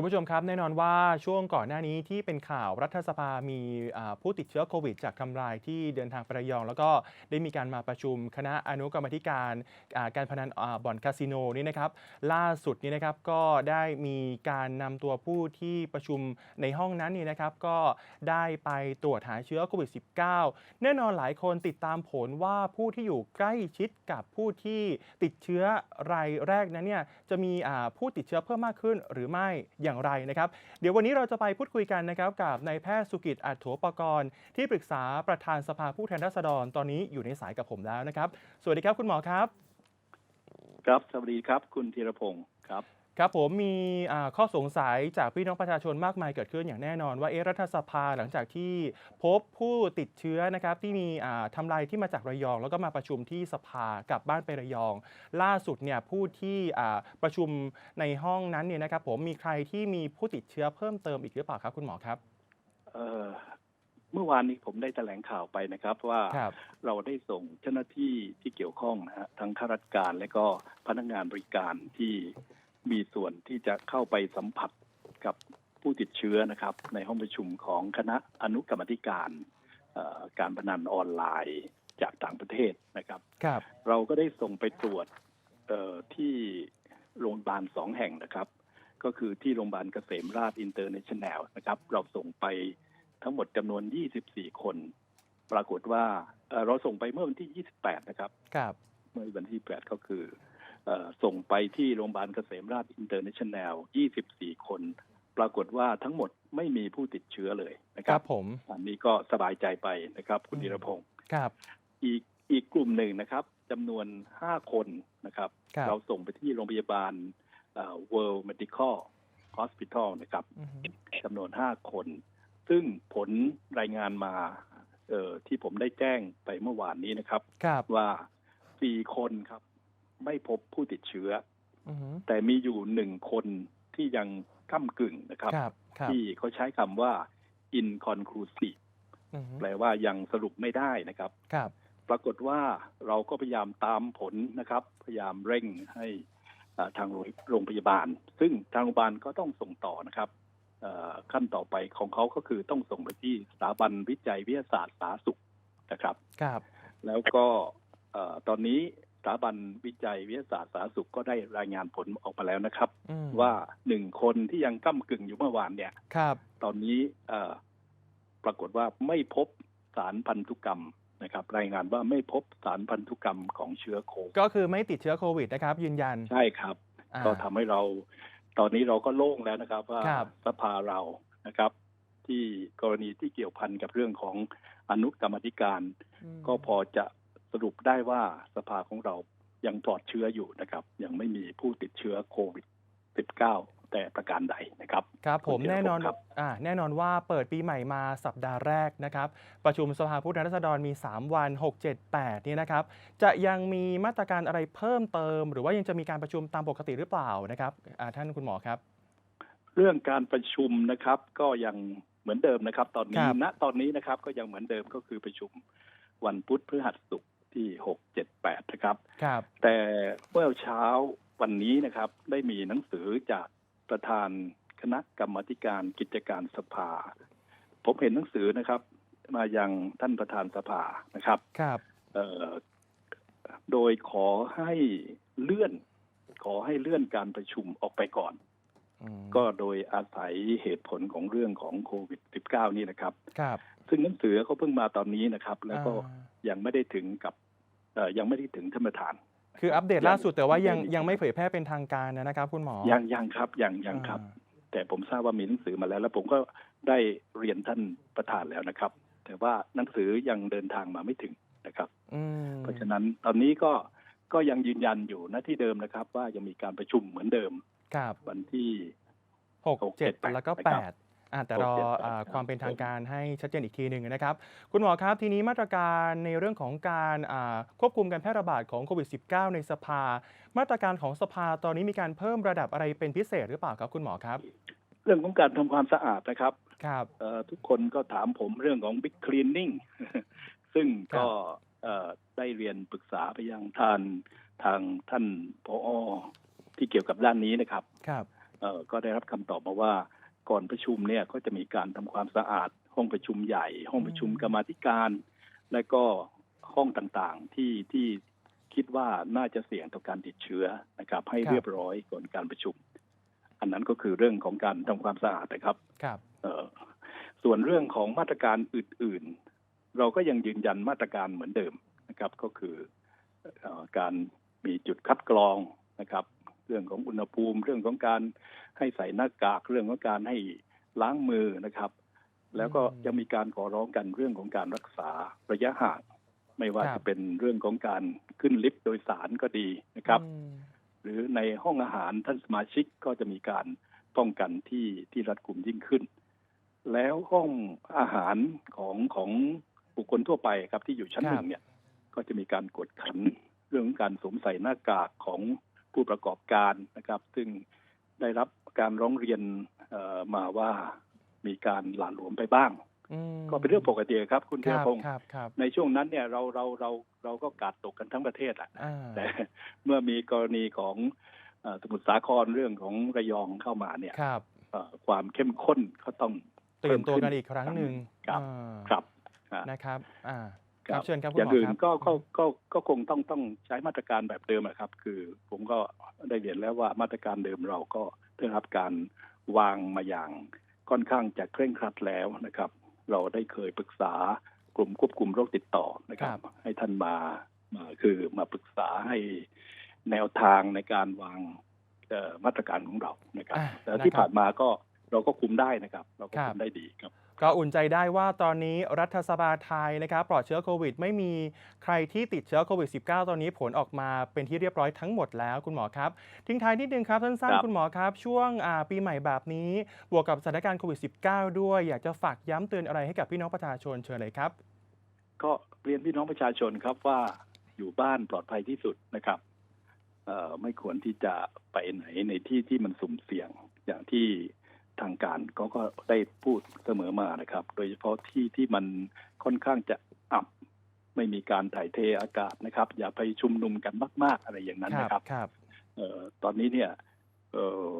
คุณผู้ชมครับแน่นอนว่าช่วงก่อนหน้านี้ที่เป็นข่าวรัฐสภามีผู้ติดเชื้อโควิด จากทำลายที่เดินทางไประยอง แล้วก็ได้มีการมาประชุมคณะอนุกรรมธิการการพนันบ่อนคาสิโนนี่นะครับล่าสุดนี้นะครับก็ได้มีการนำตัวผู้ที่ประชุมในห้องนั้นนี่นะครับก็ได้ไปตรวจหาเชื้อโควิด -19 แน่นอนหลายคนติดตามผลว่าผู้ที่อยู่ใกล้ชิดกับผู้ที่ติดเชื้อรายแรกนั้นเนี่ยจะมีผู้ติดเชื้อเพิ่มมากขึ้นหรือไม่อย่างไรนะครับ เดี๋ยววันนี้เราจะไปพูดคุยกันนะครับกับนายแพทย์สุกิจอัจถัวปกรณ์ที่ปรึกษาประธานสภาผู้แทนราษฎรตอนนี้อยู่ในสายกับผมแล้วนะครับ สวัสดีครับคุณหมอครับ ครับสวัสดีครับ คุณธีรพงศ์ครับ ครับผมมีอ่าข้อสงสัยจากพี่น้องประชาชนมากมายเกิดขึ้นอย่างแน่นอน ว่าเอะรัฐสภาหลังจากที่พบผู้ติดเชื้อนะครับที่มีอ่าทำลายที่มาจากระยอง แล้วก็มาประชุมที่สภากลับบ้านไประยอง ล่าสุดเนี่ยผู้ที่อ่าประชุมในห้องนั้นเนี่ยนะครับผมมีใครที่มีผู้ติดเชื้อเพิ่มเติมอีกหรือเปล่าครับคุณหมอครับเอ่อเมื่อวานนี้ผมได้แถลงข่าวไปนะครับว่าครับเราได้ส่งเจ้าหน้าที่ที่เกี่ยวข้องนะฮะทั้งข้าราชการและก็พนักงานบริการที่ มีส่วนที่จะเข้าไปสัมผัสกับผู้ติดเชื้อนะครับ ในห้องประชุมของคณะอนุกรรมาธิการเอ่อการพนันออนไลน์จากต่างประเทศนะครับครับเราก็ได้ส่งไปตรวจเอ่อที่โรงพยาบาลสองแห่งนะครับ ก็คือที่โรงพยาบาลเกษมราชอินเตอร์เนชั่นแนลนะครับ เราส่งไปทั้งหมดจำนวน 24 คน ปรากฏว่าเอ่อเราส่งไปเมื่อวันที่ 28 นะครับครับเมื่อวันที่ 8 ก็คือเอ่อ ส่งไปที่โรงพยาบาลเกษมราชอินเตอร์เนชั่นแนล 24 คน ปรากฏว่าทั้งหมดไม่มีผู้ติดเชื้อเลยนะคครัรับบผมอันนี้ก็สบายใจไปนะครับ คุณอืมธีรพงศ์ครับ อีกอีกกลุ่มหนึ่งนะครับจำนวนห้าคนนะครับครับเราส่งไปที่โรงพยาบาลเอ่อ World Medical Hospital นะครับอือฮึจำนวนห้าคน ซึ่งผลรายงานมาเอ่อที่ผมได้แจ้งไปเมื่อวานนี้นะครับครับว่าสี่คนครับ ไม่พบผู้ติดเชื้ออือฮึแต่มีอยู่หนึ่งคนที่ยังก้ากึ่งนะครับครับครับที่เขาใช้คำว่า inconclusive อือฮึแปลว่ายังสรุปไม่ได้นะครับครับปรากฏว่าเราก็พยายามตามผลนะครับ พยายามเร่งให้อ่าทางโรงพยาบาล ซึ่งทางโรงพยาบาลก็ต้องส่งต่อนะครับเอ่อขั้นต่อไปของเขาก็คือต้องส่งไปที่สถาบันวิจัยวิทยาศาสตร์สาธารณสุขนะครับครับ แล้วก็เอ่อตอนนี้ สถาบันวิจัยวิทยาศาสตร์สาธารณสุขก็ได้รายงานผลออกมาแล้วนะครับอืมว่าหนึ่งคนที่ยังก้ากึ่งอยู่เมื่อวานเนี่ยครับ ตอนนี้เอ่อปรากฏว่าไม่พบสารพันธุกรรมนะครับ รายงานว่าไม่พบสารพันธุกรรมของเชื้อโควิดก็คือไม่ติดเชื้อโควิดนะครับ ยืนยันใช่ครับอ่าก็ทำให้เราตอนนี้เราก็โล่งแล้วนะครับ ว่าครับสภาเรานะครับ ที่กรณีที่เกี่ยวพันกับเรื่องของอนุกรรมาธิการอืมก็พอจะ สรุปได้ว่าสภาของเรายังปลอดเชื้ออยู่นะครับ ยังไม่มีผู้ติดเชื้อโควิด -19 แต่ประการใดนะครับ ครับผมคุณธีรพงศ์แน่นอนครับอ่าแน่นอนว่าเปิดปีใหม่มาสัปดาห์แรกนะครับ ประชุมสภาผู้แทนราษฎรมี 3 วัน 6 7 8 นี่นะครับ จะยังมีมาตรการอะไรเพิ่มเติม หรือว่ายังจะมีการประชุมตามปกติหรือเปล่านะครับอ่าท่านคุณหมอครับ เรื่องการประชุมนะครับก็ยังเหมือนเดิมนะครับ ตอนนี้ครับณตอนนี้นะครับก็ยังเหมือนเดิมก็คือประชุมวันพุธพฤหัสศุกร์ ที่หกเจ็ดแปดนะครับ ครับ แต่เมื่อเช้าวันนี้นะครับ ได้มีหนังสือจากประธานคณะกรรมาธิการกิจการสภา ผมเห็นหนังสือนะครับ มายังท่านประธานสภานะครับ ครับเอ่อโดยขอให้เลื่อน ขอให้เลื่อนการประชุมออกไปก่อน อืมก็โดยอาศัยเหตุผลของเรื่องของโควิด -19 นี่นะครับ ครับ ซึ่งหนังสือเขาเพิ่งมาตอนนี้นะครับ แล้วก็อ่ายังไม่ได้ถึงกับเอ่อยังไม่ได้ถึงท่านประธานคืออัปเดตล่าสุดแต่ว่ายังยังยังไม่เผยแพร่เป็นทางการนะครับ คุณหมอยังยังครับยังยังครับอ่าแต่ผมทราบว่ามีหนังสือมาแล้ว แล้วผมก็ได้เรียนท่านประธานแล้วนะครับ แต่ว่าหนังสือยังเดินทางมาไม่ถึงนะครับอืมเพราะฉะนั้นตอนนี้ก็ก็ยังยืนยันอยู่หน้าที่เดิมนะครับ ว่ายังมีการประชุมเหมือนเดิมครับวันที่หกหกเจ็ดเจ็ดแปดแล้วก็นะแปครับด อ่าแต่รอหกเจ็ดแปดอ่าครับความเป็นทางการให้ชัดเจนอีกทีหนึ่งนะครับ คุณหมอครับทีนี้มาตรการในเรื่องของการอ่าควบคุมการแพร่ระบาดของโควิด -19 ในสภา มาตรการของสภาตอนนี้มีการเพิ่มระดับอะไรเป็นพิเศษหรือเปล่าครับคุณหมอครับ เรื่องของการทำความสะอาดนะครับครับเอ่อทุกคนก็ถามผมเรื่องของ Big Cleaning ซึ่งก็เอ่อได้เรียนปรึกษาไปยังท่านทางท่านผอที่เกี่ยวกับด้านนี้นะครับ ครับเอ่อก็ได้รับคำตอบมาว่า ก่อนประชุมเนี่ยก็จะมีการทำความสะอาด ห้องประชุมใหญ่ ห้องประชุมอืมกรรมาธิการ และก็ห้องต่างๆที่ที่คิดว่าน่าจะเสี่ยงต่อการติดเชื้อนะครับ ให้เรียบร้อยก่อนการประชุม อันนั้นก็คือเรื่องของการทำความสะอาดนะครับครับเอ่อส่วนเรื่องของมาตรการอื่นๆ เราก็ยังยืนยันมาตรการเหมือนเดิมนะครับ ก็คือเอ่อการมีจุดคัดกรองนะครับ เรื่องของอุณหภูมิ เรื่องของการให้ใส่หน้ากากเรื่องของการให้ล้างมือนะครับ แล้วก็อืมยังมีการขอร้องกันเรื่องของการรักษาระยะห่างไม่ว่าครับจะเป็นเรื่องของการขึ้นลิฟต์โดยสารก็ดีนะครับอืมหรือในห้องอาหารท่านสมาชิกก็จะมีการป้องกันที่ที่รัดกุมยิ่งขึ้น แล้วห้องอาหารของของบุคคลทั่วไปครับที่อยู่ชั้นครับหนึ่งเนี่ย ก็จะมีการกดขันเรื่องของการสวมใส่หน้ากากของ ผู้ประกอบการนะครับ ซึ่งได้รับการร้องเรียนเอ่อมาว่ามีการหลานหลวมไปบ้างอืมก็เป็นเรื่องปกติครับ คุณคเทียรับพงศ์ครับครับในช่วงนั้นเนี่ยเราเราเราเราก็กาดตกกันทั้งประเทศแหละอ่าแต่เมื่อมีกรณีของเอ่อสมุทรสาครเรื่องของระยองเข้ามาเนี่ยครับเอ่อความเข้มข้นก็ต้องตื่นตัวเพิ่มขึ้นกันอีกครั้งหนึ่งครับอ่าครับอ่านะครับอ่า คครัรับบเชิญครับคุณอหมย่าองอื่นครับก็ก็ก็ก็คงต้องต้องใช้มาตรการแบบเดิมอะครับ คือผมก็ได้เรียนแล้วว่ามาตรการเดิมเราก็ได้รับการวางมาอย่างค่อนข้างจะเคร่งครัดแล้วนะครับ เราได้เคยปรึกษากลุ่มควบคุมโรคติดต่อนะครับครับให้ท่านมามาคือมาปรึกษาให้แนวทางในการวางเอ่อมาตรการของเรานะครับอะแต่ที่นะครับผ่านมาก็เราก็คุมได้นะครับ เราก็ครับคุมได้ดีครับ ก็อุ่นใจได้ว่าตอนนี้รัฐสภาไทยนะครับปลอดเชื้อโควิด ไม่มีใครที่ติดเชื้อโควิด -19 ตอนนี้ผลออกมาเป็นที่เรียบร้อยทั้งหมดแล้วคุณหมอครับ ทิ้งท้ายนิดนึงครับสั้นครับๆคุณหมอครับ ช่วงอ่าปีใหม่แบบนี้ บวกกับสถานการณ์โควิด -19 ด้วย อยากจะฝากย้ำเตือนอะไรให้กับพี่น้องประชาชนเชิญเลยครับ ก็เรียนพี่น้องประชาชนครับว่าอยู่บ้านปลอดภัยที่สุดนะครับเอ่อไม่ควรที่จะไปไหนในที่ที่มันสุ่มเสี่ยงอย่างที่ ทางการก็ก็ได้พูดเสมอมานะครับ โดยเฉพาะที่ที่มันค่อนข้างจะอับ ไม่มีการถ่ายเทอากาศนะครับ อย่าไปชุมนุมกันมาก ๆ อะไรอย่างนั้นครันะครับครับเอ่อตอนนี้เนี่ยเอ่อ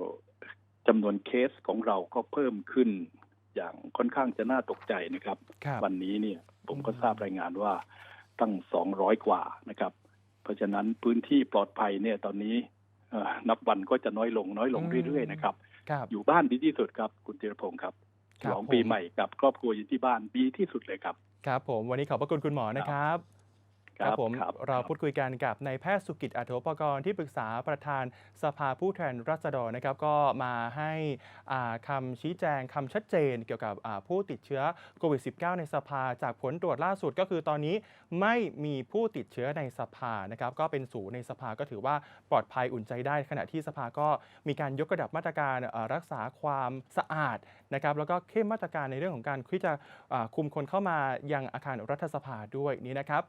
จำนวนเคสของเราก็เพิ่มขึ้น อย่างค่อนข้างจะน่าตกใจนะครับครับวันนี้เนี่ย ผมก็อืมทราบรายงานว่าตั้ง200กว่านะครับ เพราะฉะนั้นพื้นที่ปลอดภัยเนี่ยตอนนี้เอ่อนับวันก็จะน้อยลงน้อยลงเรื่อยๆนะครับครับ อยู่บ้านดีที่สุดครับคุณธีรพงศ์ครับครัฉบลองปีผมใหม่กับครอบครัวอยู่ที่บ้านดีที่สุดเลยครับ ครับผมวันนี้ขอบพระคุณคุณหมอนะครับผม ครับเราพูดคุยกันกับนายแพทย์สุกิจอัฐโปกรณ์ที่ปรึกษาประธานสภาผู้แทนราษฎรนะครับ ก็มาให้อ่าคำชี้แจงคำชัดเจนเกี่ยวกับอ่าผู้ติดเชื้อโควิด -19 ในสภาจากผลตรวจล่าสุดก็คือตอนนี้ไม่มีผู้ติดเชื้อในสภานะครับ ก็เป็นศูนย์ในสภาก็ถือว่าปลอดภัยอุ่นใจได้ ขณะที่สภาก็มีการยกระดับมาตรการเอ่อรักษาความสะอาดนะครับ แล้วก็เข้มมาตรการในเรื่องของการที่จะอ่าคุมคนเข้ามายังอาคารรัฐสภาด้วยนี่นะครับ